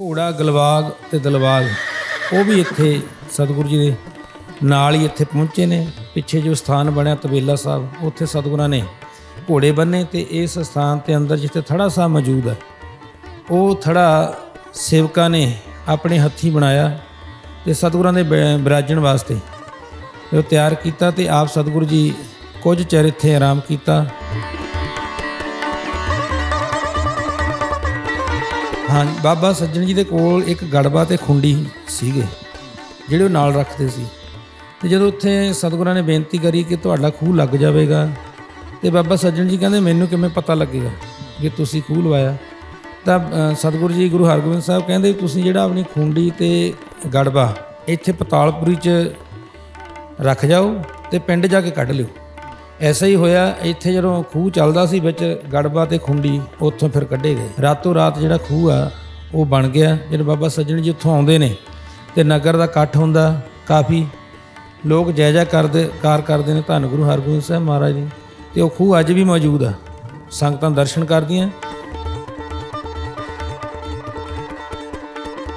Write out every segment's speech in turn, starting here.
ਘੋੜਾ ਗਲਵਾਗ ਤੇ ਦਲਵਾਗ, ਉਹ ਵੀ ਇੱਥੇ ਸਤਿਗੁਰੂ ਜੀ ਦੇ ਨਾਲ ਹੀ ਇੱਥੇ ਪਹੁੰਚੇ ਨੇ। ਪਿੱਛੇ ਜੋ ਸਥਾਨ ਬਣਿਆ ਤਬੇਲਾ ਸਾਹਿਬ, ਉੱਥੇ ਸਤਿਗੁਰਾਂ ਨੇ ਘੋੜੇ ਬੰਨੇ ਤੇ ਇਸ ਸਥਾਨ ਤੇ ਅੰਦਰ ਜਿੱਥੇ ਥੜਾ ਸਾਹਿਬ ਮੌਜੂਦ ਹੈ, ਉਹ ਥੜਾ ਸੇਵਕਾਂ ਨੇ ਆਪਣੇ ਹੱਥੀਂ ਬਣਾਇਆ ਤੇ ਸਤਿਗੁਰਾਂ ਦੇ ਬ- ਬਿਰਾਜਣ ਵਾਸਤੇ ਉਹ ਤਿਆਰ ਕੀਤਾ ਤੇ ਆਪ ਸਤਿਗੁਰੂ ਜੀ ਕੁਝ ਚਿਰ ਇੱਥੇ ਆਰਾਮ ਕੀਤਾ। ਹਾਂ ਬਾਬਾ ਸੱਜਣ ਜੀ ਦੇ ਕੋਲ ਇੱਕ ਗੜਬਾ ਤੇ ਖੁੰਡੀ ਸੀਗੇ, ਜਿਹੜੇ ਉਹ ਨਾਲ ਰੱਖਦੇ ਸੀ। ਤੇ ਜਦੋਂ ਉੱਥੇ ਸਤਿਗੁਰਾਂ ਨੇ ਬੇਨਤੀ ਕਰੀ ਕਿ ਤੁਹਾਡਾ ਖੂਹ ਲੱਗ ਜਾਵੇਗਾ, ਤੇ ਬਾਬਾ ਸੱਜਣ ਜੀ ਕਹਿੰਦੇ, ਮੈਨੂੰ ਕਿਵੇਂ ਪਤਾ ਲੱਗੇਗਾ ਕਿ ਤੁਸੀਂ ਖੂਹ ਲਵਾਇਆ? ਤਾਂ ਸਤਿਗੁਰੂ ਜੀ, ਗੁਰੂ ਹਰਗੋਬਿੰਦ ਸਾਹਿਬ ਕਹਿੰਦੇ, ਤੁਸੀਂ ਜਿਹੜਾ ਆਪਣੀ ਖੁੰਡੀ ਤੇ ਗੜਬਾ ਇੱਥੇ ਪਤਾਲਪੁਰੀ 'ਚ ਰੱਖ ਜਾਓ ਤੇ ਪਿੰਡ ਜਾ ਕੇ ਕੱਢ ਲਿਓ। ਐਸਾ ਹੀ ਹੋਇਆ, ਇੱਥੇ ਜਦੋਂ ਖੂਹ ਚੱਲਦਾ ਸੀ ਵਿੱਚ ਗੜਬਾ ਤੇ ਖੁੰਡੀ, ਉੱਥੋਂ ਫਿਰ ਕੱਢੇ ਗਏ। ਰਾਤੋਂ ਰਾਤ ਜਿਹੜਾ ਖੂਹ ਆ, ਉਹ ਬਣ ਗਿਆ। ਜਦੋਂ ਬਾਬਾ ਸੱਜਣ ਜੀ ਉੱਥੋਂ ਆਉਂਦੇ ਨੇ ਤੇ ਨਗਰ ਦਾ ਇਕੱਠ ਹੁੰਦਾ, ਕਾਫੀ ਲੋਕ ਜੈ ਜੈ ਕਰਦੇ, ਕਾਰ ਕਰਦੇ ਨੇ, ਧੰਨ ਗੁਰੂ ਹਰਗੋਬਿੰਦ ਸਾਹਿਬ ਮਹਾਰਾਜ ਜੀ। ਤੇ ਉਹ ਖੂਹ ਅੱਜ ਵੀ ਮੌਜੂਦ ਆ। ਸੰਗਤਾਂ ਦਰਸ਼ਨ ਕਰਦੀਆਂ।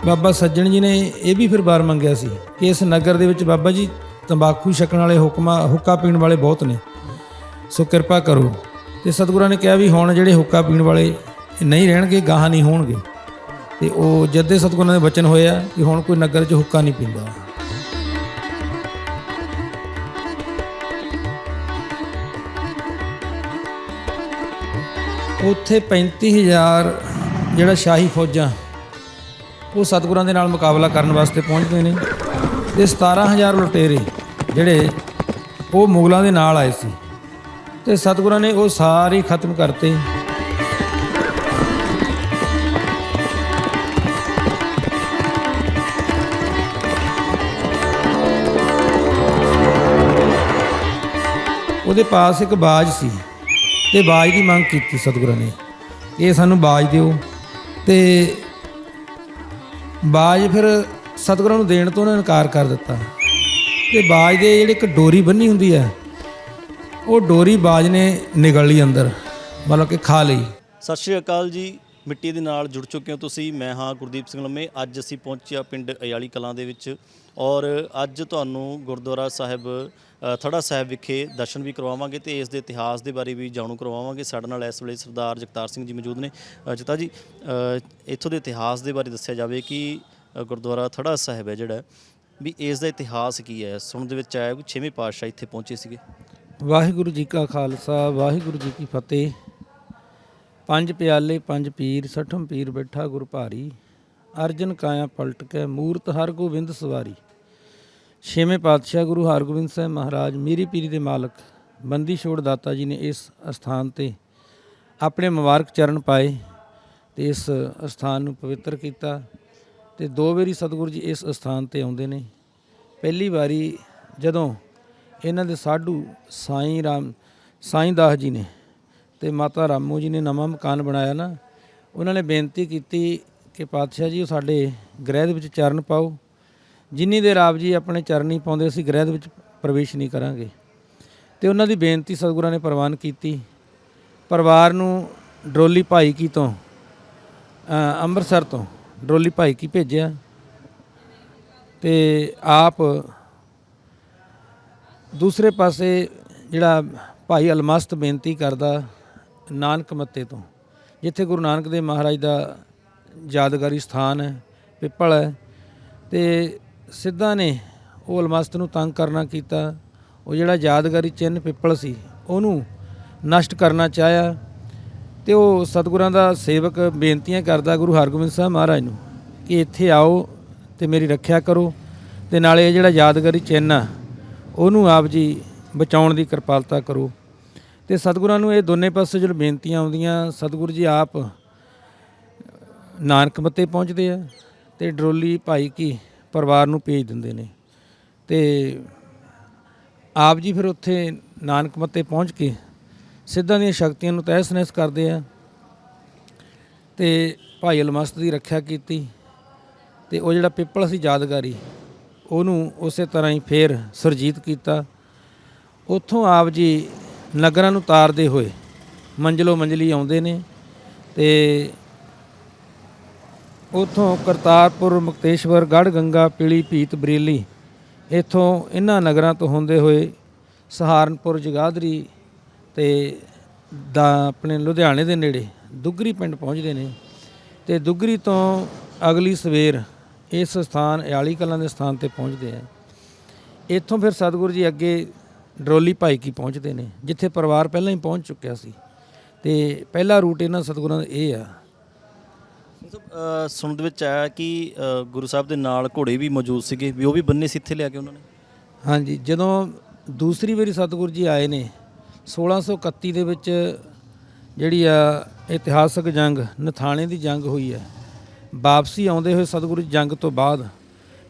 ਬਾਬਾ ਸੱਜਣ ਜੀ ਨੇ ਇਹ ਵੀ ਫਿਰ ਬਾਰ ਮੰਗਿਆ ਸੀ ਕਿ ਇਸ ਨਗਰ ਦੇ ਵਿੱਚ ਬਾਬਾ ਜੀ ਤੰਬਾਕੂ ਛਕਣ ਵਾਲੇ ਹੁਕਮਾ, ਹੁੱਕਾ ਪੀਣ ਵਾਲੇ ਬਹੁਤ ਨੇ। ਸੋ ਕਿਰਪਾ ਕਰੋ। ਤੇ ਸਤਿਗੁਰਾਂ ਨੇ ਕਿਹਾ ਵੀ ਹੁਣ ਜਿਹੜੇ ਹੁੱਕਾ ਪੀਣ ਵਾਲੇ ਨਹੀਂ ਰਹਿਣਗੇ, ਗਾਹਾਂ ਨਹੀਂ ਹੋਣਗੇ। ਤੇ ਉਹ ਜਦੇ ਸਤਿਗੁਰਾਂ ਦੇ ਬਚਨ ਹੋਇਆ ਕਿ ਹੁਣ ਕੋਈ ਨਗਰ 'ਚ ਹੁੱਕਾ ਨਹੀਂ ਪੀਂਦਾ। ਉੱਥੇ 35000 ਜਿਹੜਾ ਸ਼ਾਹੀ ਫੌਜਾਂ, ਉਹ ਸਤਿਗੁਰਾਂ ਦੇ ਨਾਲ ਮੁਕਾਬਲਾ ਕਰਨ ਵਾਸਤੇ ਪਹੁੰਚਦੇ ਨੇ। ਤੇ 17000 ਲੁਟੇਰੇ ਜਿਹੜੇ ਉਹ ਮੁਗਲਾਂ ਦੇ ਨਾਲ ਆਏ ਸੀ। ਤੇ ਸਤਿਗੁਰਾਂ ਨੇ ਉਹ ਸਾਰੇ ਖਤਮ ਕਰਤੇ। ਉਹਦੇ ਪਾਸ ਇੱਕ ਬਾਜ ਸੀ ਤੇ ਬਾਜ ਦੀ ਮੰਗ ਕੀਤੀ ਸਤਿਗੁਰਾਂ ਨੇ। ਇਹ ਸਾਨੂੰ ਬਾਜ ਦਿਓ। ਤੇ ਬਾਜ ਫਿਰ ਸਤਿਗੁਰਾਂ ਨੂੰ ਦੇਣ ਤੋਂ ਉਹਨੇ ਇਨਕਾਰ ਕਰ ਦਿੱਤਾ। ਤੇ ਬਾਜ ਦੇ ਜਿਹੜੇ ਇੱਕ ਡੋਰੀ ਬੰਨੀ ਹੁੰਦੀ ਹੈ ਉਹ ਡੋਰੀ ਬਾਜ ਨੇ ਨਿਗਲ ਲਈ ਅੰਦਰ ਮਤਲਬ ਕਿ ਖਾ ਲਈ। ਸਤਿ ਸ਼੍ਰੀ ਅਕਾਲ ਜੀ ਮਿੱਟੀ ਦੇ ਨਾਲ ਜੁੜ ਚੁੱਕੇ ਹੋ ਤੁਸੀਂ। ਮੈਂ ਹਾਂ ਗੁਰਦੀਪ ਸਿੰਘ ਲੰਮੇ। ਅੱਜ ਅਸੀਂ ਪਹੁੰਚਿਆ ਪਿੰਡ ਅਯਾਲੀ ਕਲਾਂ ਦੇ ਵਿੱਚ ਔਰ ਅੱਜ ਤੁਹਾਨੂੰ ਗੁਰਦੁਆਰਾ ਸਾਹਿਬ ਥੜਾ ਸਾਹਿਬ ਵਿਖੇ ਦਰਸ਼ਨ ਵੀ ਕਰਵਾਵਾਂਗੇ ਤੇ ਇਸ ਦੇ ਇਤਿਹਾਸ ਦੇ ਬਾਰੇ ਵੀ ਜਾਣੂ ਕਰਵਾਵਾਂਗੇ। ਸਾਡੇ ਨਾਲ ਇਸ ਵੇਲੇ ਸਰਦਾਰ ਜਗਤਾਰ ਸਿੰਘ ਜੀ ਮੌਜੂਦ ਨੇ। ਅ, ਜਗਤਾਰ ਜੀ ਇੱਥੋਂ ਦੇ ਇਤਿਹਾਸ ਦੇ ਬਾਰੇ ਦੱਸਿਆ ਜਾਵੇ ਕਿ ਗੁਰਦੁਆਰਾ ਥੜਾ ਸਾਹਿਬ ਹੈ ਜਿਹੜਾ ਵੀ ਇਸ ਦਾ ਇਤਿਹਾਸ ਕੀ ਹੈ? ਸੁਣਨ ਦੇ ਵਿੱਚ ਆਇਆ ਕਿ ਛੇਵੇਂ ਪਾਤਸ਼ਾਹ ਇੱਥੇ ਪਹੁੰਚੇ ਸੀਗੇ। ਵਾਹਿਗੁਰੂ ਜੀ ਕਾ ਖਾਲਸਾ, ਵਾਹਿਗੁਰੂ ਜੀ ਕੀ ਫਤਿਹ। ਪੰਜ ਪਿਆਲੇ, ਪੰਜ ਪੀਰ, ਸਠਮ ਪੀਰ ਬੈਠਾ ਗੁਰ ਭਾਰੀ। ਅਰਜਨ ਕਾਇਆ ਪਲਟ ਕੇ ਮੂਰਤ ਹਰ ਗੋਬਿੰਦ ਸਵਾਰੀ। ਛੇਵੇਂ ਪਾਤਸ਼ਾਹ ਗੁਰੂ ਹਰਗੋਬਿੰਦ ਸਾਹਿਬ ਮਹਾਰਾਜ, ਮੀਰੀ ਪੀਰੀ ਦੇ ਮਾਲਕ, ਬੰਦੀ ਛੋੜ ਦਾਤਾ ਜੀ ਨੇ ਇਸ ਅਸਥਾਨ ਤੇ ਆਪਣੇ ਮੁਬਾਰਕ ਚਰਨ ਪਾਏ ਤੇ ਇਸ ਅਸਥਾਨ ਨੂੰ ਪਵਿੱਤਰ ਕੀਤਾ ਤੇ ਦੋ ਵਾਰੀ ਸਤਿਗੁਰੂ ਜੀ ਇਸ ਅਸਥਾਨ ਤੇ ਆਉਂਦੇ ਨੇ। ਪਹਿਲੀ ਵਾਰੀ ਜਦੋਂ ਇਹਨਾਂ ਦੇ ਸਾਧੂ ਸਾਈਂ ਰਾਮ, ਸਾਈਂ ਦਾਸ ਜੀ ਨੇ ਤੇ ਮਾਤਾ ਰਾਮੋ ਜੀ ਨੇ ਨਵਾਂ ਮਕਾਨ ਬਣਾਇਆ ਨਾ। ਉਹਨਾਂ ਨੇ ਬੇਨਤੀ ਕੀਤੀ ਕਿ ਪਾਤਸ਼ਾਹ ਜੀ ਉਹ ਸਾਡੇ ਗ੍ਰਹਿ ਦੇ ਵਿੱਚ ਚਰਨ ਪਾਓ। ਜਿੰਨੀ ਦੇਰ ਆਪ ਜੀ ਆਪਣੇ ਚਰਨ ਨਹੀਂ ਪਾਉਂਦੇ, ਅਸੀਂ ਗ੍ਰਹਿ ਦੇ ਵਿੱਚ ਪ੍ਰਵੇਸ਼ ਨਹੀਂ ਕਰਾਂਗੇ। ਤੇ ਉਹਨਾਂ ਦੀ ਬੇਨਤੀ ਸਤਿਗੁਰਾਂ ਨੇ ਪ੍ਰਵਾਨ ਕੀਤੀ। ਪਰਿਵਾਰ ਨੂੰ ਡਰੋਲੀ ਭਾਈ ਕੀ ਤੋਂ ਅੰਮ੍ਰਿਤਸਰ ਤੋਂ ਡਰੋਲੀ ਭਾਈ ਕੀ ਭੇਜਿਆ। ਤੇ ਆਪ ਦੂਸਰੇ ਪਾਸੇ ਜਿਹੜਾ ਭਾਈ ਅਲਮਸਤ ਬੇਨਤੀ ਕਰਦਾ ਨਾਨਕ ਮੱਤੇ ਤੋਂ, ਜਿੱਥੇ ਗੁਰੂ ਨਾਨਕ ਦੇਵ ਮਹਾਰਾਜ ਦਾ ਯਾਦਗਾਰੀ ਸਥਾਨ ਹੈ, ਪਿੱਪਲ ਹੈ, ਤੇ ਸਿੱਧਾ ਨੇ ਉਹ ਅਲਮਸਤ ਨੂੰ ਤੰਗ ਕਰਨਾ ਕੀਤਾ। ਉਹ ਜਿਹੜਾ ਯਾਦਗਾਰੀ ਚਿੰਨ੍ਹ ਪਿੱਪਲ ਸੀ, ਉਹਨੂੰ ਨਸ਼ਟ ਕਰਨਾ ਚਾਹਿਆ ਤੇ ਉਹ ਸਤਿਗੁਰਾਂ ਦਾ ਸੇਵਕ ਬੇਨਤੀਆਂ ਕਰਦਾ ਗੁਰੂ ਹਰਗੋਬਿੰਦ ਸਾਹਿਬ ਮਹਾਰਾਜ ਨੂੰ ਕਿ ਇੱਥੇ ਆਓ ਤੇ ਮੇਰੀ ਰੱਖਿਆ ਕਰੋ ਤੇ ਨਾਲੇ ਇਹ ਜਿਹੜਾ ਯਾਦਗਾਰੀ ਚਿੰਨ੍ਹ ਆ ਉਹਨੂੰ ਆਪ ਜੀ ਬਚਾਉਣ ਦੀ ਕਿਰਪਾਲਤਾ ਕਰੋ। ਤੇ ਸਤਿਗੁਰਾਂ ਨੂੰ ਇਹ ਦੋਨੇ ਪਾਸੇ ਜਦੋਂ ਬੇਨਤੀਆਂ ਆਉਂਦੀਆਂ, ਸਤਿਗੁਰੂ ਜੀ ਆਪ ਨਾਨਕ ਮੱਤੇ ਪਹੁੰਚਦੇ ਆ ਤੇ ਡਰੋਲੀ ਭਾਈ ਕੀ ਪਰਿਵਾਰ ਨੂੰ ਭੇਜ ਦਿੰਦੇ ਨੇ। ਤੇ ਆਪ ਜੀ ਫਿਰ ਉੱਥੇ ਨਾਨਕ ਮੱਤੇ ਪਹੁੰਚ ਕੇ ਸਿੱਧਾਂ ਦੀਆਂ ਸ਼ਕਤੀਆਂ ਨੂੰ ਤਹਿਸ ਨਹਿਸ ਕਰਦੇ ਆ ਤੇ ਭਾਈ ਅਲਮਸਤ ਦੀ ਰੱਖਿਆ ਕੀਤੀ ਤੇ ਉਹ ਜਿਹੜਾ ਪਿੱਪਲ ਸੀ ਯਾਦਗਾਰੀ ਉਹਨੂੰ ਉਸੇ ਤਰ੍ਹਾਂ ਹੀ ਫੇਰ ਸੁਰਜੀਤ ਕੀਤਾ। ਉੱਥੋਂ ਆਪ ਜੀ ਨਗਰਾਂ ਨੂੰ ਤਾਰਦੇ ਹੋਏ ਮੰਜ਼ਲੋ ਮੰਜ਼ਲੀ ਆਉਂਦੇ ਨੇ ਤੇ ਉਥੋਂ ਕਰਤਾਰਪੁਰ, ਮੁਕਤੇਸ਼ਵਰ ਗੜ ਗੰਗਾ ਪੀਲੀ ਭੀਤ, ਬਰੇਲੀ ਇਥੋਂ ਇਹਨਾਂ ਨਗਰਾਂ ਤੋਂ ਹੁੰਦੇ ਹੋਏ ਸਹਾਰਨਪੁਰ ਜਗਾਦਰੀ ਤੇ ਦਾ ਆਪਣੇ ਲੁਧਿਆਣੇ ਦੇ ਨੇੜੇ ਦੁੱਗਰੀ ਪਿੰਡ ਪਹੁੰਚਦੇ ਨੇ ਤੇ ਦੁੱਗਰੀ ਤੋਂ ਅਗਲੀ ਸਵੇਰ ਇਸ ਸਥਾਨ ਇਆਲੀ ਕਲਾਂ ਦੇ ਸਥਾਨ ਤੇ ਪਹੁੰਚਦੇ ਆ। ਇੱਥੋਂ ਫਿਰ ਸਤਿਗੁਰੂ ਜੀ ਅੱਗੇ ਡਰੋਲੀ ਭਾਈ ਕੀ ਪਹੁੰਚਦੇ ਨੇ ਜਿੱਥੇ ਪਰਿਵਾਰ ਪਹਿਲਾਂ ਹੀ ਪਹੁੰਚ ਚੁੱਕਿਆ ਸੀ। ਤੇ ਪਹਿਲਾ ਰੂਟ ਇਹਨਾਂ ਸਤਿਗੁਰਾਂ ਦਾ ਇਹ ਆ। ਸੁਣਨ ਦੇ ਵਿੱਚ ਆਇਆ ਕਿ ਗੁਰੂ ਸਾਹਿਬ ਦੇ ਨਾਲ ਘੋੜੇ ਵੀ ਮੌਜੂਦ ਸੀਗੇ ਵੀ ਉਹ ਵੀ ਬੰਨੇ ਸੀ ਇੱਥੇ ਲਿਆ ਕੇ ਉਹਨਾਂ ਨੇ? ਹਾਂਜੀ ਜਦੋਂ ਦੂਸਰੀ ਵਾਰੀ ਸਤਿਗੁਰੂ ਜੀ ਆਏ ਨੇ 1631 ਦੇ ਵਿੱਚ ਜਿਹੜੀ ਆ ਇਤਿਹਾਸਕ ਜੰਗ ਨਥਾਣੇ ਦੀ ਜੰਗ ਹੋਈ ਹੈ ਵਾਪਸੀ ਆਉਂਦੇ ਹੋਏ ਸਤਿਗੁਰੂ ਜੀ ਜੰਗ ਤੋਂ ਬਾਅਦ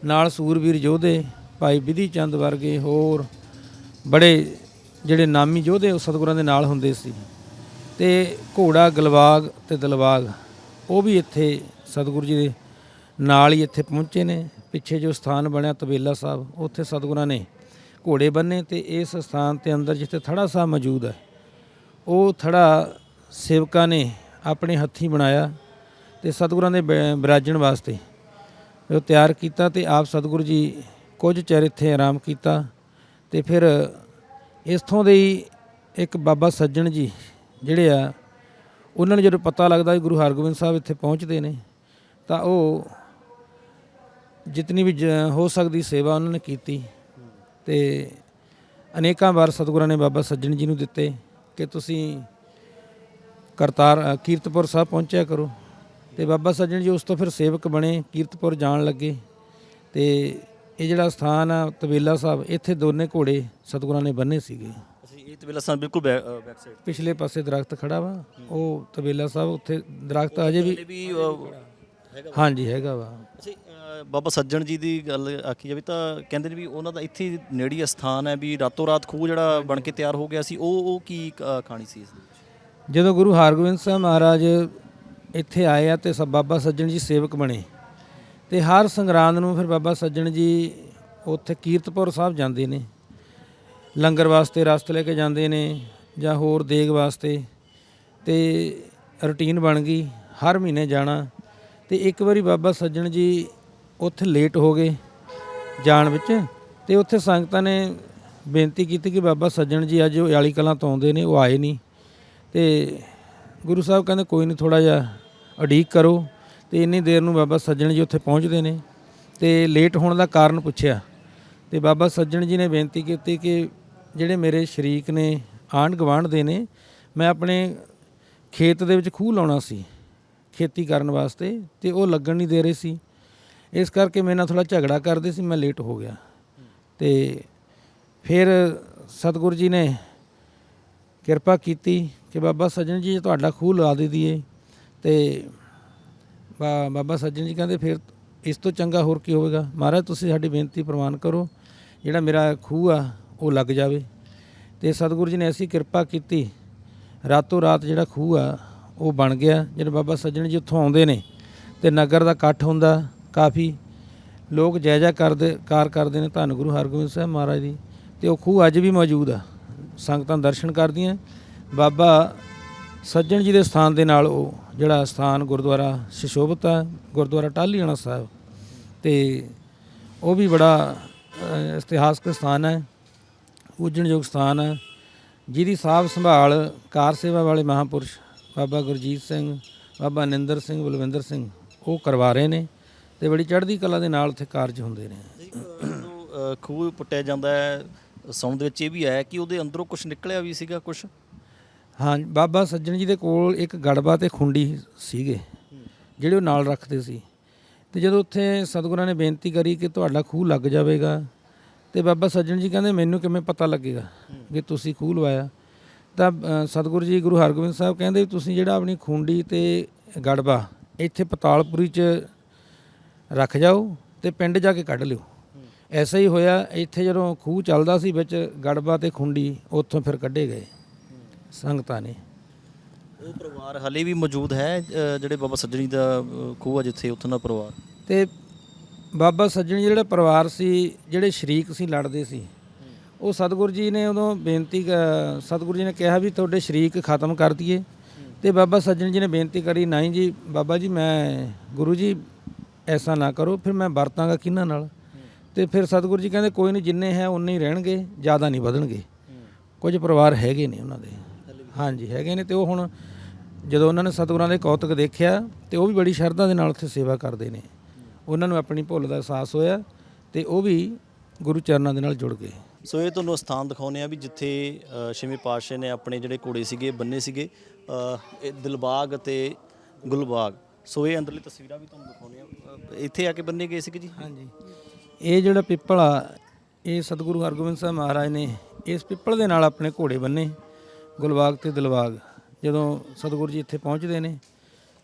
ਨਾਲ ਸੂਰਵੀਰ ਯੋਧੇ, ਭਾਈ ਵਿਧੀ ਚੰਦ ਵਰਗੇ ਹੋਰ ਬੜੇ ਜਿਹੜੇ ਨਾਮੀ ਯੋਧੇ ਉਹ ਸਤਿਗੁਰਾਂ ਦੇ ਨਾਲ ਹੁੰਦੇ ਸੀ। ਤੇ ਘੋੜਾ, ਗਲਵਾਗ ਤੇ ਦਲਵਾਗ, ਉਹ ਵੀ ਇੱਥੇ ਸਤਿਗੁਰੂ ਜੀ ਦੇ ਨਾਲ ਹੀ ਇੱਥੇ ਪਹੁੰਚੇ ਨੇ। ਪਿੱਛੇ ਜੋ ਸਥਾਨ ਬਣਿਆ ਤਬੇਲਾ ਸਾਹਿਬ, ਉੱਥੇ ਸਤਿਗੁਰਾਂ ਨੇ ਘੋੜੇ ਬੰਨੇ ਤੇ ਇਸ ਸਥਾਨ ਤੇ ਅੰਦਰ ਜਿੱਥੇ ਥੜਾ ਸਾਹਿਬ ਮੌਜੂਦ ਹੈ, ਉਹ ਥੜਾ ਸੇਵਕਾਂ ਨੇ ਆਪਣੇ ਹੱਥੀਂ ਬਣਾਇਆ। ਤੇ ਸਤਿਗੁਰਾਂ ਦੇ ਬ- ਬਿਰਾਜਣ ਵਾਸਤੇ। ਉਹ ਤਿਆਰ ਕੀਤਾ ਤੇ ਆਪ ਸਤਿਗੁਰੂ ਜੀ ਕੁਝ ਚਿਰ ਇੱਥੇ ਆਰਾਮ ਕੀਤਾ ਤੇ ਫਿਰ ਇਸਥੋਂ ਦੇ ਹੀ ਇੱਕ ਬਾਬਾ ਸੱਜਣ ਜੀ ਜਿਹੜੇ ਆ ਉਹਨਾਂ ਨੂੰ ਜਦੋਂ ਪਤਾ ਲੱਗਦਾ ਵੀ ਗੁਰੂ ਹਰਗੋਬਿੰਦ ਸਾਹਿਬ ਇੱਥੇ ਪਹੁੰਚਦੇ ਨੇ ਤਾਂ ਉਹ ਜਿਤਨੀ ਵੀ ਜ- ਹੋ ਸਕਦੀ ਸੇਵਾ ਉਹਨਾਂ ਨੇ ਕੀਤੀ ਤੇ ਅਨੇਕਾਂ ਵਾਰ ਸਤਿਗੁਰਾਂ ਨੇ ਬਾਬਾ ਸੱਜਣ ਜੀ ਨੂੰ ਦਿੱਤੇ ਕਿ ਤੁਸੀਂ ਕਰਤਾਰ ਅ, ਕੀਰਤਪੁਰ ਸਾਹਿਬ ਪਹੁੰਚਿਆ ਕਰੋ। ਤੇ ਬਾਬਾ ਸੱਜਣ ਜੀ ਉਸ ਤੋਂ ਫਿਰ ਸੇਵਕ ਬਣੇ ਕੀਰਤਪੁਰ ਜਾਣ ਲੱਗੇ ਤੇ ਇਹ ਜਿਹੜਾ ਸਥਾਨ ਆ ਤਬੇਲਾ ਸਾਹਿਬ ਇੱਥੇ ਦੋਨੇ ਘੋੜੇ ਸਤਿਗੁਰਾਂ ਨੇ ਬੰਨੇ ਸੀਗੇ। ਅਸੀਂ ਇਹ ਤਬੇਲਾ ਸਥਾਨ ਬਿਲਕੁਲ ਬੈਕ ਸਾਈਡ ਪਿਛਲੇ ਪਾਸੇ ਦਰਖਤ ਖੜਾ ਵਾ ਉਹ ਤਬੇਲਾ ਸਾਹਿਬ ਉੱਥੇ ਦਰਖਤ ਅਜੇ ਵੀ ਹਾਂਜੀ ਹੈਗਾ ਵਾ। ਬਾਬਾ ਸੱਜਣ ਜੀ ਦੀ ਗੱਲ ਆਖੀ ਜਾਵੇ ਤਾਂ ਕਹਿੰਦੇ ਨੇ ਵੀ ਉਹਨਾਂ ਦਾ ਇੱਥੇ ਨੇੜੀ ਸਥਾਨ ਹੈ ਵੀ ਰਾਤੋਂ ਰਾਤ ਖੂਹ ਜਿਹੜਾ ਬਣ ਕੇ ਤਿਆਰ ਹੋ ਗਿਆ ਸੀ ਉਹ ਉਹ ਕੀ ਕਹਾਣੀ ਸੀ ਇਸ ਦੀ ਜਦੋਂ ਗੁਰੂ ਹਰਗੋਬਿੰਦ ਸਾਹਿਬ ਮਹਾਰਾਜ ਇੱਥੇ ਆਏ ਆ ਤੇ ਸ ਬਾਬਾ ਸੱਜਣ ਜੀ ਸੇਵਕ ਬਣੇ। ਤੇ ਹਰ ਸੰਗਰਾਂਦ ਨੂੰ ਫਿਰ ਬਾਬਾ ਸੱਜਣ ਜੀ ਉੱਥੇ ਕੀਰਤਪੁਰ ਸਾਹਿਬ ਜਾਂਦੇ ਨੇ। ਲੰਗਰ ਵਾਸਤੇ ਰਸਤ ਲੈ ਕੇ ਜਾਂਦੇ ਨੇ ਜਾਂ ਹੋਰ ਦੇਗ ਵਾਸਤੇ। ਤੇ ਰੁਟੀਨ ਬਣ ਗਈ, ਹਰ ਮਹੀਨੇ ਜਾਣਾ। ਤੇ ਇੱਕ ਵਾਰੀ ਬਾਬਾ ਸੱਜਣ ਜੀ ਉੱਥੇ ਲੇਟ ਹੋ ਗਏ ਜਾਣ ਵਿੱਚ। ਤੇ ਉੱਥੇ ਸੰਗਤਾਂ ਨੇ ਬੇਨਤੀ ਕੀਤੀ ਕਿ ਬਾਬਾ ਸੱਜਣ ਜੀ ਅੱਜ ਉਹ ਯਾਲੀ ਕਲਾਂ ਤੋਂ ਆਉਂਦੇ ਨੇ, ਉਹ ਆਏ ਨਹੀਂ। ਤੇ ਗੁਰੂ ਸਾਹਿਬ ਕਹਿੰਦੇ, ਕੋਈ ਨਹੀਂ ਥੋੜਾ ਜਿਹਾ ਉਡੀਕ ਕਰੋ ਤੇ ਇੰਨੀ ਦੇਰ ਨੂੰ ਬਾਬਾ ਸੱਜਣ ਜੀ ਉੱਥੇ ਪਹੁੰਚਦੇ ਨੇ ਤੇ ਲੇਟ ਹੋਣ ਦਾ ਕਾਰਨ ਪੁੱਛਿਆ ਤੇ ਬਾਬਾ ਸੱਜਣ ਜੀ ਨੇ ਬੇਨਤੀ ਕੀਤੀ ਕਿ ਜਿਹੜੇ ਮੇਰੇ ਸ਼ਰੀਕ ਨੇ, ਆਂਢ ਗੁਆਂਢ ਦੇ ਨੇ, ਮੈਂ ਆਪਣੇ ਖੇਤ ਦੇ ਵਿੱਚ ਖੂਹ ਲਾਉਣਾ ਸੀ, ਖੇਤੀ ਕਰਨ ਵਾਸਤੇ ਤੇ ਉਹ ਲੱਗਣ ਨਹੀਂ ਦੇ ਰਹੇ ਸੀ। ਇਸ ਕਰਕੇ ਮੇਰੇ ਨਾਲ ਥੋੜਾ ਝਗੜਾ ਕਰਦੇ ਸੀ, ਮੈਂ ਲੇਟ ਹੋ ਗਿਆ। ਤੇ ਫਿਰ ਸਤਿਗੁਰੂ ਜੀ ਨੇ ਕਿਰਪਾ ਕੀਤੀ ਕਿ ਬਾਬਾ ਸੱਜਣ ਜੀ ਤੁਹਾਡਾ ਖੂਹ ਲਾ ਦੇ ਦਈਏ ਤੇ ਬਾਬਾ ਸੱਜਣ ਜੀ ਕਹਿੰਦੇ ਫਿਰ ਇਸ ਤੋਂ ਚੰਗਾ ਹੋਰ ਕੀ ਹੋਵੇਗਾ? ਮਹਾਰਾਜ, ਤੁਸੀਂ ਸਾਡੀ ਬੇਨਤੀ ਪ੍ਰਵਾਨ ਕਰੋ, ਜਿਹੜਾ ਮੇਰਾ ਖੂਹ ਆ, ਉਹ ਲੱਗ ਜਾਵੇ। ਤੇ ਸਤਿਗੁਰੂ ਜੀ ਨੇ ਐਸੀ ਕਿਰਪਾ ਕੀਤੀ, ਰਾਤੋਂ ਰਾਤ ਜਿਹੜਾ ਖੂਹ ਆ, ਉਹ ਬਣ ਗਿਆ। ਜਦੋਂ ਬਾਬਾ ਸੱਜਣ ਜੀ ਉੱਥੋਂ ਆਉਂਦੇ ਨੇ, ਤੇ ਨਗਰ ਦਾ ਇਕੱਠ ਹੁੰਦਾ ਕਾਫੀ। ਲੋਕ ਜੈ ਜੈ ਕਰਦੇ, ਕਾਰ ਕਰਦੇ ਨੇ, ਧੰਨ ਗੁਰੂ ਹਰਗੋਬਿੰਦ ਸਾਹਿਬ ਮਹਾਰਾਜ ਦੀ ਤੇ ਉਹ ਖੂਹ ਅੱਜ ਵੀ ਮੌਜੂਦ ਆ। ਸੰਗਤਾਂ ਦਰਸ਼ਨ ਕਰਦੀਆਂ। ਬਾਬਾ ਸੱਜਣ ਜੀ ਦੇ ਸਥਾਨ ਦੇ ਨਾਲ ਉਹ ਜਿਹੜਾ ਸਥਾਨ ਗੁਰਦੁਆਰਾ ਸ਼ਿਸ਼ੋਭਤ ਆ ਗੁਰਦੁਆਰਾ ਟਾਹਲੀਆਣਾ ਸਾਹਿਬ, ਤੇ ਉਹ ਵੀ ਬੜਾ ਇਤਿਹਾਸਕ ਸਥਾਨ ਹੈ, ਪੂਜਣਯੋਗ ਸਥਾਨ ਹੈ, ਜਿਹਦੀ ਸਾਂਭ ਸੰਭਾਲ ਕਾਰ ਸੇਵਾ ਵਾਲੇ ਮਹਾਪੁਰਸ਼ ਬਾਬਾ ਗੁਰਜੀਤ ਸਿੰਘ, ਬਾਬਾ ਨਿੰਦਰ ਸਿੰਘ, ਬਲਵਿੰਦਰ ਸਿੰਘ, ਉਹ ਕਰਵਾ ਰਹੇ ਨੇ ਤੇ ਬੜੀ ਚੜ੍ਹਦੀ ਕਲਾ ਦੇ ਨਾਲ ਉੱਥੇ ਕਾਰਜ ਹੁੰਦੇ ਨੇ। ਖੂਹ ਪੁੱਟਿਆ ਜਾਂਦਾ ਹੈ ਸੌਣ ਦੇ ਵਿੱਚ ਇਹ ਵੀ ਆਇਆ ਕਿ ਉਹਦੇ ਅੰਦਰੋਂ ਕੁਝ ਨਿਕਲਿਆ ਵੀ ਸੀਗਾ ਕੁਝ ਹਾਂ ਬਾਬਾ ਸੱਜਣ ਜੀ ਦੇ ਕੋਲ ਇੱਕ ਗੜਬਾ ਤੇ ਖੁੰਡੀ ਸੀਗੇ, ਜਿਹੜੇ ਉਹ ਨਾਲ ਰੱਖਦੇ ਸੀ। ਤੇ ਜਦੋਂ ਉੱਥੇ ਸਤਿਗੁਰਾਂ ਨੇ ਬੇਨਤੀ ਕਰੀ ਕਿ ਤੁਹਾਡਾ ਖੂਹ ਲੱਗ ਜਾਵੇਗਾ, ਤੇ ਬਾਬਾ ਸੱਜਣ ਜੀ ਕਹਿੰਦੇ, ਮੈਨੂੰ ਕਿਵੇਂ ਪਤਾ ਲੱਗੇਗਾ ਕਿ ਤੁਸੀਂ ਖੂਹ ਲਵਾਇਆ? ਤਾਂ ਸਤਿਗੁਰੂ ਜੀ, ਗੁਰੂ ਹਰਗੋਬਿੰਦ ਸਾਹਿਬ ਕਹਿੰਦੇ ਤੁਸੀਂ ਜਿਹੜਾ ਆਪਣੀ ਖੁੰਡੀ ਤੇ ਗੜਬਾ ਇੱਥੇ ਪਤਾਲਪੁਰੀ 'ਚ ਰੱਖ ਜਾਓ ਤੇ ਪਿੰਡ ਜਾ ਕੇ ਕੱਢ ਲਿਓ। ਐਸਾ ਹੀ ਹੋਇਆ, ਇੱਥੇ ਜਦੋਂ ਖੂਹ ਚੱਲਦਾ ਸੀ ਵਿੱਚ, ਗੜਬਾ ਤੇ ਖੁੰਡੀ ਉੱਥੋਂ ਫਿਰ ਕੱਢੇ ਗਏ। ਸੰਗਤਾਂ ਨੇ। ਉਹ ਪਰਿਵਾਰ ਹਲੇ ਵੀ ਮੌਜੂਦ ਹੈ ਅ, ਜਿਹੜੇ ਬਾਬਾ ਸੱਜਣੀ ਦਾ ਅ, ਖੂਹ ਆ ਜਿੱਥੇ ਉੱਥੋਂ ਦਾ ਪਰਿਵਾਰ? ਤੇ ਬਾਬਾ ਸੱਜਣ ਜੀ ਜਿਹੜਾ ਪਰਿਵਾਰ ਸੀ ਜਿਹੜੇ ਸ਼ਰੀਕ ਸੀ ਲੜਦੇ ਸੀ ਉਹ ਸਤਿਗੁਰੂ ਜੀ ਨੇ ਉਦੋਂ ਬੇਨਤੀ ਕ- ਸਤਿਗੁਰੂ ਜੀ ਨੇ ਕਿਹਾ ਵੀ ਤੁਹਾਡੇ ਸ਼ਰੀਕ ਖਤਮ ਕਰ ਦਈਏ। ਤੇ ਬਾਬਾ ਸੱਜਣ ਜੀ ਨੇ ਬੇਨਤੀ ਕਰੀ ਨਹੀਂ ਜੀ ਬਾਬਾ ਜੀ ਮੈਂ ਗੁਰੂ ਜੀ ਐਸਾ ਨਾ ਕਰੋ ਫਿਰ ਮੈਂ ਵਰਤਾਂਗਾ ਕਿਹਨਾਂ ਨਾਲ? ਤੇ ਫਿਰ ਸਤਿਗੁਰੂ ਜੀ ਕਹਿੰਦੇ ਕੋਈ ਨਹੀਂ ਜਿੰਨੇ ਹੈ ਉਨੇ ਹੀ ਰਹਿਣਗੇ ਜ਼ਿਆਦਾ ਨਹੀਂ ਵਧਣਗੇ। ਕੁਝ ਪਰਿਵਾਰ ਹੈਗੇ ਨੇ ਉਹਨਾਂ ਦੇ। ਹਾਂਜੀ ਹੈਗੇ ਨੇ ਤੇ ਉਹ ਹੁਣ ਜਦੋਂ ਉਹਨਾਂ ਨੇ ਸਤਿਗੁਰਾਂ ਦੇ ਕੌਤਕ ਦੇਖਿਆ ਤੇ ਉਹ ਵੀ ਬੜੀ ਸ਼ਰਧਾ ਦੇ ਨਾਲ ਉੱਥੇ ਸੇਵਾ ਕਰਦੇ ਨੇ। ਉਹਨਾਂ ਨੂੰ ਆਪਣੀ ਭੁੱਲ ਦਾ ਅਹਿਸਾਸ ਹੋਇਆ ਤੇ ਉਹ ਵੀ ਗੁਰੂ ਚਰਨਾਂ ਦੇ ਨਾਲ ਜੁੜ ਗਏ। ਸੋ ਇਹ ਤੁਹਾਨੂੰ ਸਥਾਨ ਦਿਖਾਉਂਦੇ ਆ ਵੀ ਜਿੱਥੇ ਛੇਵੇਂ ਪਾਤਸ਼ਾਹ ਨੇ ਆਪਣੇ ਜਿਹੜੇ ਘੋੜੇ ਸੀਗੇ ਬੰਨੇ ਸੀਗੇ ਇਹ ਦਿਲਬਾਗ ਅਤੇ ਗੁਲਬਾਗ। ਸੋ ਇਹ ਅੰਦਰਲੀ ਤਸਵੀਰਾਂ ਵੀ ਤੁਹਾਨੂੰ ਦਿਖਾਉਂਦੇ ਆ ਇੱਥੇ ਆ ਕੇ ਬੰਨੇ ਗਏ ਸੀਗੇ ਜੀ? ਹਾਂਜੀ। ਇਹ ਜਿਹੜਾ ਪਿੱਪਲ ਆ ਇਹ ਸਤਿਗੁਰੂ ਹਰਗੋਬਿੰਦ ਸਾਹਿਬ ਮਹਾਰਾਜ ਨੇ ਇਸ ਪਿੱਪਲ ਦੇ ਨਾਲ ਆਪਣੇ ਘੋੜੇ ਬੰਨੇ। ਗੁਲਬਾਗ ਤੇ ਦਿਲਬਾਗ ਜਦੋਂ ਸਤਿਗੁਰੂ ਜੀ ਇੱਥੇ ਪਹੁੰਚਦੇ ਨੇ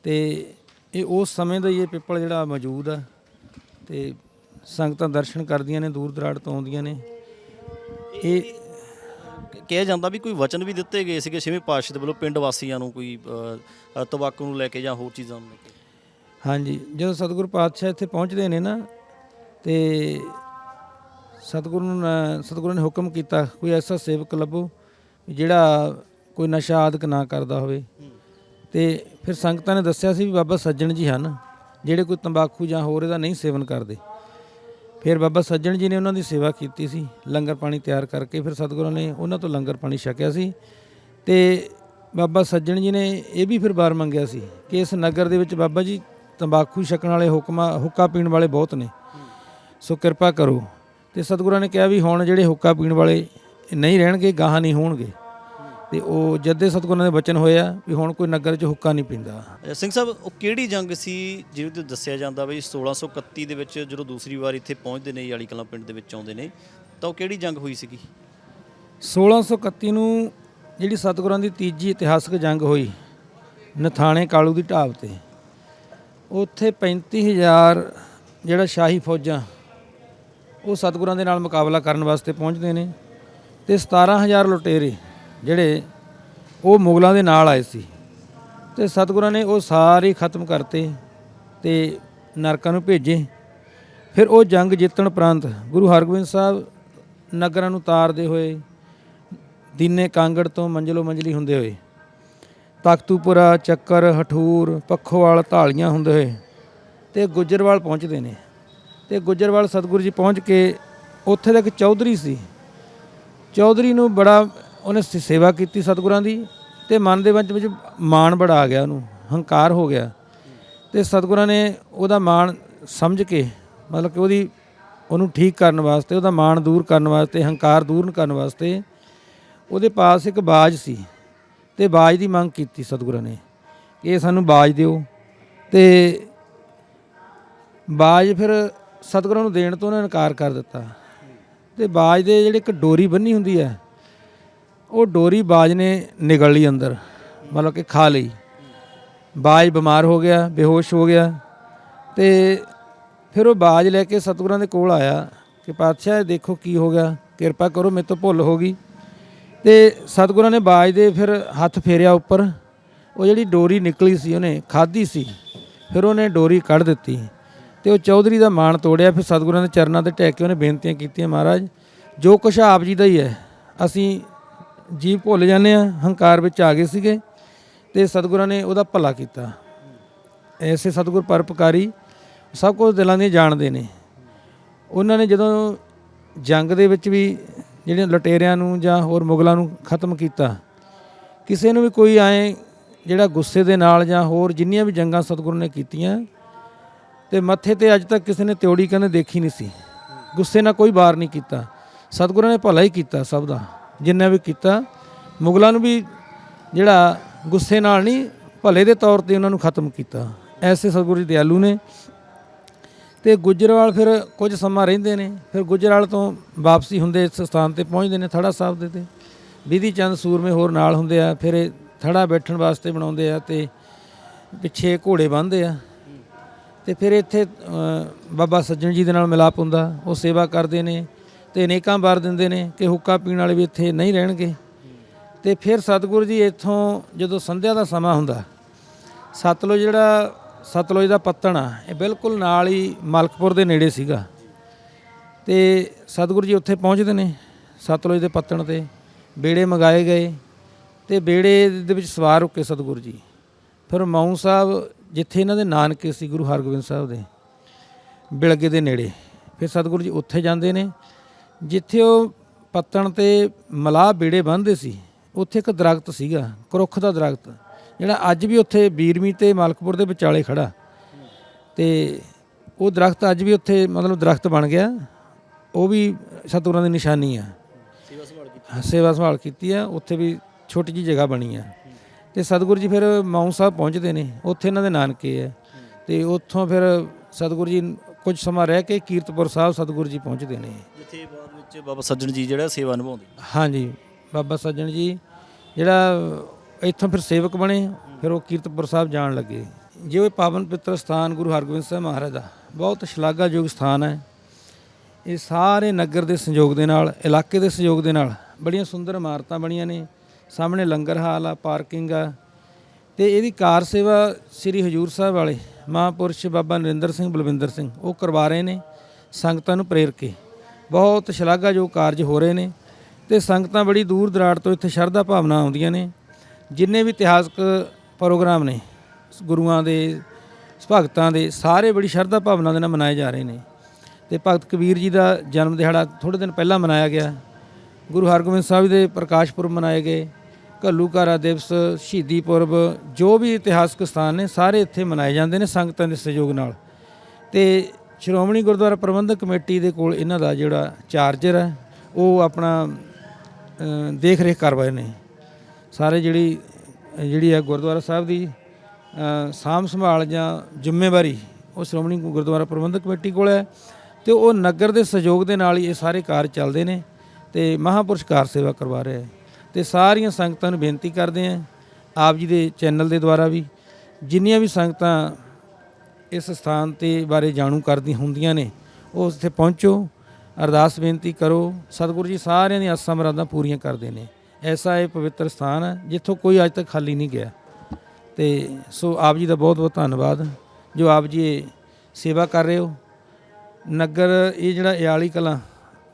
ਤੇ ਇਹ ਉਸ ਸਮੇਂ ਦਾ ਹੀ ਇਹ ਪਿੱਪਲ ਜਿਹੜਾ ਮੌਜੂਦ ਆ ਤੇ ਸੰਗਤਾਂ ਦਰਸ਼ਨ ਕਰਦੀਆਂ ਨੇ ਦੂਰ ਦਰਾੜ ਤੋਂ ਆਉਂਦੀਆਂ ਨੇ। ਇਹ ਕਿਹਾ ਜਾਂਦਾ ਵੀ ਕੋਈ ਵਚਨ ਵੀ ਦਿੱਤੇ ਗਏ ਸੀਗੇ ਛੇਵੇਂ ਪਾਤਸ਼ਾਹ ਦੇ ਵੱਲੋਂ ਪਿੰਡ ਵਾਸੀਆਂ ਨੂੰ ਕੋਈ ਤੰਬਾਕੂ ਨੂੰ ਲੈ ਕੇ ਜਾਂ ਹੋਰ ਚੀਜ਼ਾਂ ਨੂੰ ਲੈ ਕੇ? ਹਾਂਜੀ ਜਦੋਂ ਸਤਿਗੁਰੂ ਪਾਤਸ਼ਾਹ ਇੱਥੇ ਪਹੁੰਚਦੇ ਨੇ ਨਾ ਤੇ ਸਤਿਗੁਰੂ ਨੇ ਸਤਿਗੁਰੂ ਨੇ ਹੁਕਮ ਕੀਤਾ ਕੋਈ ਐਸਾ ਸੇਵਕ ਲੱਭੋ ਜਿਹੜਾ ਕੋਈ ਨਸ਼ਾ ਆਦਿਕ ਨਾ ਕਰਦਾ ਹੋਵੇ। ਤੇ ਫਿਰ ਸੰਗਤਾਂ ਨੇ ਦੱਸਿਆ ਸੀ ਵੀ ਬਾਬਾ ਸੱਜਣ ਜੀ ਹਨ, ਜਿਹੜੇ ਕੋਈ ਤੰਬਾਕੂ ਜਾਂ ਹੋਰ ਇਹਦਾ ਨਹੀਂ ਸੇਵਨ ਕਰਦੇ। ਫਿਰ ਬਾਬਾ ਸੱਜਣ ਜੀ ਨੇ ਉਹਨਾਂ ਦੀ ਸੇਵਾ ਕੀਤੀ ਸੀ, ਲੰਗਰ ਪਾਣੀ ਤਿਆਰ ਕਰਕੇ ਫਿਰ ਸਤਿਗੁਰਾਂ ਨੇ ਉਹਨਾਂ ਤੋਂ ਲੰਗਰ ਪਾਣੀ ਛਕਿਆ ਸੀ। ਤੇ ਬਾਬਾ ਸੱਜਣ ਜੀ ਨੇ ਇਹ ਵੀ ਫਿਰ ਬਾਰ ਮੰਗਿਆ ਸੀ ਕਿ ਇਸ ਨਗਰ ਦੇ ਵਿੱਚ ਬਾਬਾ ਜੀ ਤੰਬਾਕੂ ਛਕਣ ਵਾਲੇ ਹੁਕਮਾ, ਹੁੱਕਾ ਪੀਣ ਵਾਲੇ ਬਹੁਤ ਨੇ। ਸੋ ਕਿਰਪਾ ਕਰੋ। ਤੇ ਸਤਿਗੁਰਾਂ ਨੇ ਕਿਹਾ ਵੀ ਹੁਣ ਜਿਹੜੇ ਹੁੱਕਾ ਪੀਣ ਵਾਲੇ ਨਹੀਂ ਰਹਿਣਗੇ ਗਾਹਾਂ ਨਹੀਂ ਹੋਣਗੇ। ਤੇ ਉਹ ਜਦੇ ਸਤਿਗੁਰਾਂ ਦੇ ਬਚਨ ਹੋਇਆ ਵੀ ਹੁਣ ਕੋਈ ਨਗਰ 'ਚ ਹੁੱਕਾ ਨਹੀਂ ਪੀਂਦਾ। ਸਿੰਘ ਸਾਹਿਬ ਉਹ ਕਿਹੜੀ ਜੰਗ ਸੀ ਜਿਹਦੇ ਤੇ ਦੱਸਿਆ ਜਾਂਦਾ ਵੀ 1631 ਦੇ ਵਿੱਚ ਜਦੋਂ ਦੂਸਰੀ ਵਾਰ ਇੱਥੇ ਪਹੁੰਚਦੇ ਨੇ ਯਾਲੀ ਕਲਾਂ ਪਿੰਡ ਦੇ ਵਿੱਚ ਆਉਂਦੇ ਨੇ ਤਾਂ ਉਹ ਕਿਹੜੀ ਜੰਗ ਹੋਈ ਸੀਗੀ? 1631 ਨੂੰ ਜਿਹੜੀ ਸਤਿਗੁਰਾਂ ਦੀ ਤੀਜੀ ਇਤਿਹਾਸਕ ਜੰਗ ਹੋਈ ਨਥਾਣੇ ਕਾਲੂ ਦੀ ਢਾਬ ਤੇ ਉੱਥੇ 35000 ਜਿਹੜਾ ਸ਼ਾਹੀ ਫੌਜਾਂ ਉਹ ਸਤਿਗੁਰਾਂ ਦੇ ਨਾਲ ਮੁਕਾਬਲਾ ਕਰਨ ਵਾਸਤੇ ਪਹੁੰਚਦੇ ਨੇ। ਤੇ 17000 ਲੁਟੇਰੇ ਜਿਹੜੇ ਉਹ ਮੁਗਲਾਂ ਦੇ ਨਾਲ ਆਏ ਸੀ ਤੇ ਸਤਿਗੁਰਾਂ ਨੇ ਉਹ ਸਾਰੇ ਖਤਮ ਕਰਤੇ ਤੇ ਨਰਕਾਂ ਨੂੰ ਭੇਜੇ। ਫਿਰ ਉਹ ਜੰਗ ਜਿੱਤਣ ਉਪਰੰਤ ਗੁਰੂ ਹਰਗੋਬਿੰਦ ਸਾਹਿਬ ਨਗਰਾਂ ਨੂੰ ਤਾਰਦੇ ਹੋਏ, ਦੀਨੇ ਕਾਂਗੜ ਤੋਂ ਮੰਜ਼ਲੋ ਮੰਜ਼ਲੀ ਹੁੰਦੇ ਹੋਏ ਤਖਤੂਪੁਰਾ ਚੱਕਰ, ਹਠੂਰ, ਪੱਖੋਵਾਲ ਢਾਲੀਆਂ ਹੁੰਦੇ ਹੋਏ ਤੇ ਗੁੱਜਰਵਾਲ ਪਹੁੰਚਦੇ ਨੇ। ਤੇ ਗੁੱਜਰਵਾਲ ਸਤਿਗੁਰੂ ਜੀ ਪਹੁੰਚ ਕੇ ਉੱਥੇ ਦਾ ਇੱਕ ਚੌਧਰੀ ਸੀ। ਚੌਧਰੀ ਨੂੰ ਬੜਾ ਉਹਨੇ ਸ- ਸੇਵਾ ਕੀਤੀ ਸਤਿਗੁਰਾਂ ਦੀ ਤੇ ਮਨ ਦੇ ਵਿੱਚ ਵਿੱਚ ਮਾਣ ਬੜਾ ਆ ਗਿਆ ਉਹਨੂੰ, ਹੰਕਾਰ ਹੋ ਗਿਆ। ਤੇ ਸਤਿਗੁਰਾਂ ਨੇ ਉਹਦਾ ਮਾਣ ਸਮਝ ਕੇ, ਮਤਲਬ ਕਿ ਉਹਦੀ, ਉਹਨੂੰ ਠੀਕ ਕਰਨ ਵਾਸਤੇ, ਉਹਦਾ ਮਾਣ ਦੂਰ ਕਰਨ ਵਾਸਤੇ, ਹੰਕਾਰ ਦੂਰ ਕਰਨ ਵਾਸਤੇ ਉਹਦੇ ਪਾਸ ਇੱਕ ਬਾਜ ਸੀ ਤੇ ਬਾਜ ਦੀ ਮੰਗ ਕੀਤੀ ਸਤਿਗੁਰਾਂ ਨੇ ਕਿ ਇਹ ਸਾਨੂੰ ਬਾਜ ਦਿਓ। ਤੇ ਬਾਜ ਫਿਰ ਸਤਿਗੁਰਾਂ ਨੂੰ ਦੇਣ ਤੋਂ ਉਹਨੇ ਇਨਕਾਰ ਕਰ ਦਿੱਤਾ। ਤੇ ਬਾਜ ਦੇ ਜਿਹੜੇ ਇੱਕ ਡੋਰੀ ਬੰਨੀ ਹੁੰਦੀ ਹੈ, ਉਹ ਡੋਰੀ ਬਾਜ ਨੇ ਨਿਗਲ ਲਈ ਅੰਦਰ, ਮਤਲਬ ਕਿ ਖਾ ਲਈ। ਬਾਜ ਬਿਮਾਰ ਹੋ ਗਿਆ, ਬੇਹੋਸ਼ ਹੋ ਗਿਆ ਤੇ ਫਿਰ ਉਹ ਬਾਜ ਲੈ ਕੇ ਸਤਿਗੁਰਾਂ ਦੇ ਕੋਲ ਆਇਆ ਕਿ ਪਾਤਸ਼ਾਹ ਦੇਖੋ ਕੀ ਹੋ ਗਿਆ, ਕਿਰਪਾ ਕਰੋ, ਮੇਰੇ ਤੋਂ ਭੁੱਲ ਹੋ ਗਈ। ਤੇ ਸਤਿਗੁਰਾਂ ਨੇ ਬਾਜ ਦੇ ਫਿਰ ਹੱਥ ਫੇਰਿਆ ਉੱਪਰ, ਉਹ ਜਿਹੜੀ ਡੋਰੀ ਨਿਕਲੀ ਸੀ, ਉਹਨੇ ਖਾਧੀ ਸੀ, ਫਿਰ ਉਹਨੇ ਡੋਰੀ ਕੱਢ ਦਿੱਤੀ। ਤੇ ਉਹ ਚੌਧਰੀ ਦਾ ਮਾਣ ਤੋੜਿਆ, ਫਿਰ ਸਤਿਗੁਰਾਂ ਦੇ ਚਰਨਾਂ ਤੇ ਟੇਕ ਕੇ ਉਹਨੇ ਬੇਨਤੀਆਂ ਕੀਤੀਆਂ ਮਹਾਰਾਜ, ਜੋ ਕੁਛ ਆਪ ਜੀ ਦਾ ਹੀ ਹੈ। ਅਸੀਂ ਜੀ ਭੁੱਲ ਜਾਂਦੇ ਆ ਹੰਕਾਰ ਵਿੱਚ ਆ ਗਏ ਸੀਗੇ ਤੇ ਸਤਿਗੁਰਾਂ ਨੇ ਉਹਦਾ ਭਲਾ ਕੀਤਾ। ਐਸੇ ਸਤਿਗੁਰ ਪਰਪਕਾਰੀ ਸਭ ਕੁਝ ਦਿਲਾਂ ਦੀ ਜਾਣਦੇ ਨੇ। ਉਹਨਾਂ ਨੇ ਜਦੋਂ ਜੰਗ ਦੇ ਵਿੱਚ ਵੀ ਜਿਹੜੇ ਲਟੇਰਿਆਂ ਨੂੰ ਜਾਂ ਹੋਰ ਮੁਗਲਾਂ ਨੂੰ ਖਤਮ ਕੀਤਾ, ਕਿਸੇ ਨੂੰ ਵੀ ਕੋਈ ਆਏ ਜਿਹੜਾ ਗੁੱਸੇ ਦੇ ਨਾਲ ਜਾਂ ਹੋਰ ਜਿੰਨੀਆਂ ਵੀ ਜੰਗਾਂ ਸਤਿਗੁਰੂ ਨੇ ਕੀਤੀਆਂ ਤੇ ਮੱਥੇ ਤੇ ਅੱਜ ਤੱਕ ਕਿਸੇ ਨੇ ਤਿਉੜੀ ਕਹਿੰਦੇ ਦੇਖੀ ਨਹੀਂ ਸੀ। ਗੁੱਸੇ ਨਾਲ ਕੋਈ ਵਾਰ ਨਹੀਂ ਕੀਤਾ। ਸਤਿਗੁਰਾਂ ਨੇ ਭਲਾ ਹੀ ਕੀਤਾ ਸਭ ਦਾ, ਜਿੰਨਾ ਵੀ ਕੀਤਾ। ਮੁਗਲਾਂ ਨੂੰ ਵੀ ਜਿਹੜਾ ਗੁੱਸੇ ਨਾਲ ਨਹੀਂ, ਭਲੇ ਦੇ ਤੌਰ ਤੇ ਉਹਨਾਂ ਨੂੰ ਖਤਮ ਕੀਤਾ। ਐਸੇ ਸਤਿਗੁਰੂ ਜੀ ਦਿਆਲੂ ਨੇ। ਤੇ ਗੁਜਰਾਲ ਫਿਰ ਕੁਝ ਸਮਾਂ ਰਹਿੰਦੇ ਨੇ। ਫਿਰ ਗੁਜਰਾਲ ਤੋਂ ਵਾਪਸੀ ਹੁੰਦੇ ਇਸ ਸਥਾਨ ਤੇ ਪਹੁੰਚਦੇ ਨੇ ਥੜਾ ਸਾਹਿਬ ਦੇ ਤੇ। ਵਿਧੀ ਚੰਦ ਸੂਰਮੇ ਹੋਰ ਨਾਲ ਹੁੰਦੇ ਆ। ਫਿਰ ਇਹ ਥੜਾ ਬੈਠਣ ਵਾਸਤੇ ਬਣਾਉਂਦੇ ਆ ਤੇ ਪਿੱਛੇ ਘੋੜੇ ਬੰਨ੍ਹਦੇ ਆ। ਤੇ ਫਿਰ ਇੱਥੇ ਬਾਬਾ ਸੱਜਣ ਜੀ ਦੇ ਨਾਲ ਮਿਲਾਪ ਹੁੰਦਾ, ਉਹ ਸੇਵਾ ਕਰਦੇ ਨੇ ਤੇ ਅਨੇਕਾਂ ਵਾਰ ਦਿੰਦੇ ਨੇ ਕਿ ਹੁੱਕਾ ਪੀਣ ਵਾਲੇ ਵੀ ਇੱਥੇ ਨਹੀਂ ਰਹਿਣਗੇ। ਤੇ ਫਿਰ ਸਤਿਗੁਰੂ ਜੀ ਇੱਥੋਂ ਜਦੋਂ ਸੰਧਿਆ ਦਾ ਸਮਾਂ ਹੁੰਦਾ, ਸਤਲੁਜ ਜਿਹੜਾ, ਸਤਲੁਜ ਦਾ ਪੱਤਣ ਆ, ਇਹ ਬਿਲਕੁਲ ਨਾਲ ਹੀ ਮਲਕਪੁਰ ਦੇ ਨੇੜੇ ਸੀਗਾ। ਤੇ ਸਤਿਗੁਰੂ ਜੀ ਉੱਥੇ ਪਹੁੰਚਦੇ ਨੇ ਸਤਲੁਜ ਦੇ ਪੱਤਣ ਤੇ, ਬੇੜੇ ਮੰਗਾਏ ਗਏ ਤੇ ਬੇੜੇ ਦੇ ਵਿੱਚ ਸਵਾਰ ਰੁਕੇ ਸਤਿਗੁਰੂ ਜੀ। ਫਿਰ ਮਾਊ ਸਾਹਿਬ ਜਿੱਥੇ ਇਹਨਾਂ ਦੇ ਨਾਨਕੇ ਸੀ ਗੁਰੂ ਹਰਗੋਬਿੰਦ ਸਾਹਿਬ ਦੇ ਬਿਲਗੇ ਦੇ ਨੇੜੇ। ਫਿਰ ਸਤਿਗੁਰੂ ਜੀ ਉੱਥੇ ਜਾਂਦੇ ਨੇ ਜਿੱਥੇ ਉਹ ਪੱਤਣ ਤੇ ਮਲਾਹ ਬੇੜੇ ਬੰਨ੍ਹਦੇ ਸੀ ਉੱਥੇ ਇੱਕ ਦਰਖਤ ਸੀਗਾ ਕਰੁੱਖ ਦਾ ਦਰਖਤ ਜਿਹੜਾ ਅੱਜ ਵੀ ਉੱਥੇ ਬੀਰਮੀ ਤੇ ਮਾਲਕਪੁਰ ਦੇ ਵਿਚਾਲੇ ਖੜਾ। ਤੇ ਉਹ ਦਰਖਤ ਅੱਜ ਵੀ ਉੱਥੇ ਮਤਲਬ ਦਰਖਤ ਬਣ ਗਿਆ ਉਹ ਵੀ ਸਤਿਗੁਰਾਂ ਦੀ ਨਿਸ਼ਾਨੀ ਆ। ਸੇਵਾ ਸੰਭਾਲ ਕੀਤੀ। ਹਾਂ, ਸੇਵਾ ਸੰਭਾਲ ਕੀਤੀ ਆ ਉੱਥੇ ਵੀ ਛੋਟੀ ਜੀ ਜਗ੍ਹਾ ਬਣੀ ਆ। ਤੇ ਸਤਿਗੁਰੂ ਜੀ ਫਿਰ ਮਾਊਂ ਸਾਹਿਬ ਪਹੁੰਚਦੇ ਨੇ ਉੱਥੇ ਇਹਨਾਂ ਦੇ ਨਾਨਕੇ ਆ ਤੇ ਉੱਥੋਂ ਫਿਰ ਸਤਿਗੁਰੂ ਜੀ ਕੁਝ ਸਮਾਂ ਰਹਿ ਕੇ ਕੀਰਤਪੁਰ ਸਾਹਿਬ ਸਤਿਗੁਰੂ ਜੀ ਪਹੁੰਚਦੇ ਨੇ। ਜਿੱਥੇ ਬਾਅਦ ਵਿੱਚ ਬਾਬਾ ਸੱਜਣ ਜੀ ਜਿਹੜਾ ਸੇਵਾ ਨਿਭਾਉਂਦੇ ਹਾਂਜੀ ਬਾਬਾ ਸੱਜਣ ਜੀ ਜਿਹੜਾ ਇੱਥੋਂ ਫਿਰ ਸੇਵਕ ਬਣੇ ਫਿਰ ਉਹ ਕੀਰਤਪੁਰ ਸਾਹਿਬ ਜਾਣ ਲੱਗੇ। ਜੇ ਉਹ ਪਾਵਨ ਪਿੱਤਰ ਸਥਾਨ ਗੁਰੂ ਹਰਗੋਬਿੰਦ ਸਾਹਿਬ ਮਹਾਰਾਜ ਦਾ ਬਹੁਤ ਸ਼ਲਾਘਾਯੋਗ ਸਥਾਨ ਹੈ। ਇਹ ਸਾਰੇ ਨਗਰ ਦੇ ਸੰਯੋਗ ਦੇ ਨਾਲ ਇਲਾਕੇ ਦੇ ਸੰਯੋਗ ਦੇ ਨਾਲ ਬੜੀਆਂ ਸੁੰਦਰ ਇਮਾਰਤਾਂ ਬਣੀਆਂ ਨੇ। ਸਾਹਮਣੇ ਲੰਗਰ ਹਾਲ ਆ, ਪਾਰਕਿੰਗ ਆ। ਤੇ ਇਹਦੀ ਕਾਰ ਸੇਵਾ ਸ੍ਰੀ ਹਜੂਰ ਸਾਹਿਬ ਵਾਲੇ ਮਹਾਂਪੁਰਸ਼ ਬਾਬਾ ਨਰਿੰਦਰ ਸਿੰਘ, ਬਲਵਿੰਦਰ ਸਿੰਘ, ਉਹ ਕਰਵਾ ਰਹੇ ਨੇ ਸੰਗਤਾਂ ਨੂੰ ਪ੍ਰੇਰ ਕੇ। ਬਹੁਤ ਸ਼ਲਾਘਾਯੋਗ ਕਾਰਜ ਹੋ ਰਹੇ ਨੇ ਤੇ ਸੰਗਤਾਂ ਬੜੀ ਦੂਰ ਦਰਾੜ ਤੋਂ ਇੱਥੇ ਸ਼ਰਧਾ ਭਾਵਨਾ ਆਉਂਦੀਆਂ ਨੇ। ਜਿੰਨੇ ਵੀ ਇਤਿਹਾਸਕ ਪ੍ਰੋਗਰਾਮ ਨੇ, ਗੁਰੂਆਂ ਦੇ, ਭਗਤਾਂ ਦੇ, ਸਾਰੇ ਬੜੀ ਸ਼ਰਧਾ ਭਾਵਨਾ ਦੇ ਨਾਲ ਮਨਾਏ ਜਾ ਰਹੇ ਨੇ। ਤੇ ਭਗਤ ਕਬੀਰ ਜੀ ਦਾ ਜਨਮ ਦਿਹਾੜਾ ਥੋੜੇ ਦਿਨ ਪਹਿਲਾਂ ਮਨਾਇਆ ਗਿਆ। ਗੁਰੂ ਹਰਗੋਬਿੰਦ ਸਾਹਿਬ ਦੇ ਪ੍ਰਕਾਸ਼ ਪੁਰਬ ਮਨਾਏ ਗਏ। ਘੱਲੂਘਾਰਾ ਦਿਵਸ ਸ਼ਹੀਦੀ ਪੁਰਬ ਜੋ ਵੀ ਇਤਿਹਾਸਕ ਸਥਾਨ ਨੇ ਸਾਰੇ ਇੱਥੇ ਮਨਾਏ ਜਾਂਦੇ ਨੇ ਸੰਗਤਾਂ ਦੇ ਸਹਿਯੋਗ ਨਾਲ। ਤੇ ਸ਼੍ਰੋਮਣੀ ਗੁਰਦੁਆਰਾ ਪ੍ਰਬੰਧਕ ਕਮੇਟੀ ਦੇ ਕੋਲ ਇਹਨਾਂ ਦਾ ਜਿਹੜਾ ਚਾਰਜਰ ਹੈ ਉਹ ਆਪਣਾ ਦੇਖ ਰੇਖ ਕਰ ਰਹੇ ਨੇ। ਸਾਰੇ ਜਿਹੜੀ ਜਿਹੜੀ ਹੈ ਗੁਰਦੁਆਰਾ ਸਾਹਿਬ ਦੀ ਅ, ਸਾਂਭ ਸੰਭਾਲ ਜਾਂ ਜ਼ਿੰਮੇਵਾਰੀ ਉਹ ਸ਼੍ਰੋਮਣੀ ਗੁਰਦੁਆਰਾ ਪ੍ਰਬੰਧਕ ਕਮੇਟੀ ਕੋਲ ਹੈ ਤੇ ਉਹ ਨਗਰ ਦੇ ਸਹਿਯੋਗ ਦੇ ਨਾਲ ਹੀ ਇਹ ਸਾਰੇ ਕਾਰਜ ਚੱਲਦੇ ਨੇ ਤੇ ਮਹਾਂਪੁਰਸ਼ ਕਾਰ ਸੇਵਾ ਕਰਵਾ ਰਿਹਾ ਹੈ। ਤੇ ਸਾਰੀਆਂ ਸੰਗਤਾਂ ਨੂੰ ਬੇਨਤੀ ਕਰਦੇ ਹਾਂ, ਆਪ ਜੀ ਦੇ ਚੈਨਲ ਦੇ ਦੁਆਰਾ ਵੀ, ਜਿੰਨੀਆਂ ਵੀ ਸੰਗਤਾਂ ਇਸ ਸਥਾਨ ਤੇ ਬਾਰੇ ਜਾਣੂ ਕਰਦੀਆਂ ਹੁੰਦੀਆਂ ਨੇ, ਉਹ ਉੱਥੇ ਪਹੁੰਚੋ, ਅਰਦਾਸ ਬੇਨਤੀ ਕਰੋ, ਸਤਿਗੁਰੂ ਜੀ ਸਾਰਿਆਂ ਦੀਆਂ ਆਸਾਂ ਮੁਰਾਦਾਂ ਪੂਰੀਆਂ ਕਰਦੇ ਨੇ। ਐਸਾ ਇਹ ਪਵਿੱਤਰ ਸਥਾਨ ਹੈ, ਜਿੱਥੋਂ ਕੋਈ ਅੱਜ ਤੱਕ ਖਾਲੀ ਨਹੀਂ ਗਿਆ। ਤੇ ਸੋ ਆਪ ਜੀ ਦਾ ਬਹੁਤ ਬਹੁਤ ਧੰਨਵਾਦ, ਜੋ ਆਪ ਜੀ ਸੇਵਾ ਕਰ ਰਹੇ ਹੋ। ਨਗਰ, ਇਹ ਜਿਹੜਾ ਇਆਲੀ ਕਲਾਂ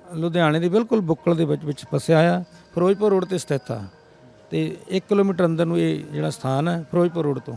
ਲੁਧਿਆਣੇ ਦੇ ਬਿਲਕੁਲ ਬੁੱਕਲ ਦੇ ਵਿੱਚ ਵਿੱਚ ਫਸਿਆ ਆ, ਫਿਰੋਜ਼ਪੁਰ ਰੋਡ ਤੇ ਸਥਿਤ ਆ। ਤੇ 1 ਕਿਲੋਮੀਟਰ ਅੰਦਰ ਨੂੰ ਇਹ ਜਿਹੜਾ ਸਥਾਨ ਹੈ ਫਿਰੋਜ਼ਪੁਰ ਰੋਡ ਤੋਂ।